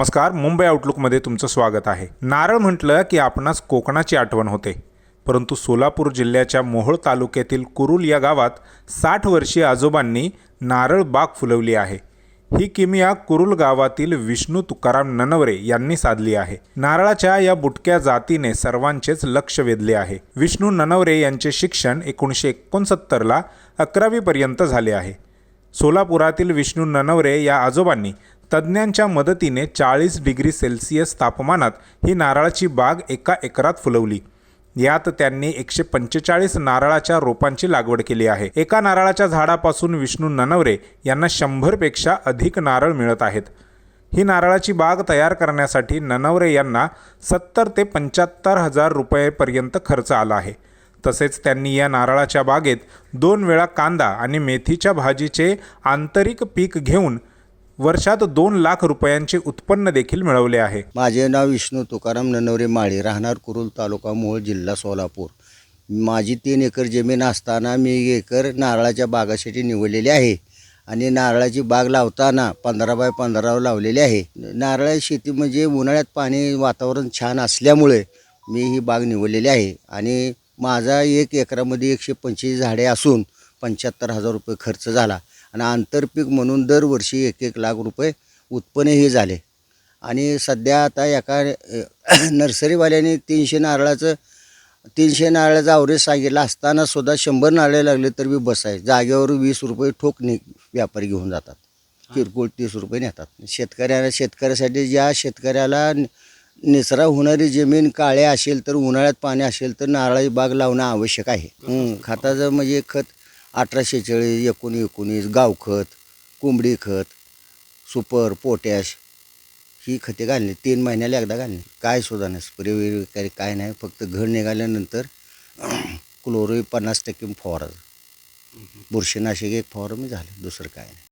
नमस्कार मुंबई आउटलुकमध्ये तुमचं स्वागत आहे. नारळ म्हटलं की आपणास कोकणाची आठवण होते. परंतु सोलापूर जिल्ह्याच्या मोहोळ तालुक्यातील कुरुल या गावात साठ वर्षीय आजोबांनी नारळ बाग फुलवली आहे. ही किमिया कुरुल गावातील विष्णू तुकाराम ननवरे यांनी साधली आहे. नारळाच्या या बुटक्या जातीने सर्वांचेच लक्ष वेधले आहे. विष्णू ननवरे यांचे शिक्षण एकोणीसशे एकोणसत्तरला अकरावीपर्यंत झाले आहे. सोलापुरातील विष्णू ननवरे या आजोबांनी तज्ज्ञांच्या मदतीने चाळीस डिग्री सेल्सिअस तापमानात ही नारळाची बाग एका एकरात फुलवली. यात त्यांनी एकशे पंचेचाळीस नारळाच्या रोपांची लागवड केली आहे. एका नारळाच्या झाडापासून विष्णू ननवरे यांना शंभरपेक्षा अधिक नारळ मिळत आहेत. ही नारळाची बाग तयार करण्यासाठी ननवरे यांना सत्तर ते पंच्याहत्तर हजार रुपयेपर्यंत खर्च आला आहे. तसेच त्यांनी या नारळाच्या बागेत दोन वेळा कांदा आणि मेथीच्या भाजीचे आंतरिक पीक घेऊन वर्षात दोन लाख रुपयांचे उत्पन्न देखील मिळवले आहे. माझे नाव विष्णू तुकाराम ननवरे माळी राहणार कुरुल तालुका मोहोळ जिल्हा सोलापूर. माझी तीन एकर जमीन असताना मी एकर नारळाच्या बागासाठी निवडलेली आहे आणि नारळाची बाग लावताना पंधरा बाय पंधरा लावलेली आहे. नारळाची शेती म्हणजे उन्हाळ्यात पाणी वातावरण छान असल्यामुळे मी ही बाग निवडलेली आहे आणि माझा एक एकरामध्ये एकशे पंचवीस झाडे असून पंच्याहत्तर हजार रुपये खर्च झाला. आणि आंतरपीक म्हणून दरवर्षी एक एक लाख रुपये उत्पन्नही झाले. आणि सध्या आता एका नर्सरीवाल्याने तीनशे नारळाचं तीनशे नारळाचा अवरेज सांगितलं असताना सुद्धा शंभर नारळे लागले तर बी बस आहे. जागेवर वीस रुपये ठोक नि व्यापारी घेऊन जातात. किरकोळ तीस रुपये नेतात. शेतकऱ्याला शेतकऱ्यासाठी ज्या शेतकऱ्याला निचरा होणारी जमीन काळे असेल तर उन्हाळ्यात पाणी असेल तर नारळाची बाग लावणं आवश्यक आहे. खताचं म्हणजे खत अठराशे चाळीस एकोण एकोणीस गावखत कोंबडी खत सुपर पोटॅश ही खते घालणे तीन महिन्याला एकदा घालणे. काय सुद्धा नाही स्प्रे वगैरे काही काय नाही फक्त घर निघाल्यानंतर क्लोरो पन्नास टक्के फवारा. बुरशीनाशक एक फवार मी झालं दुसरं काय नाही.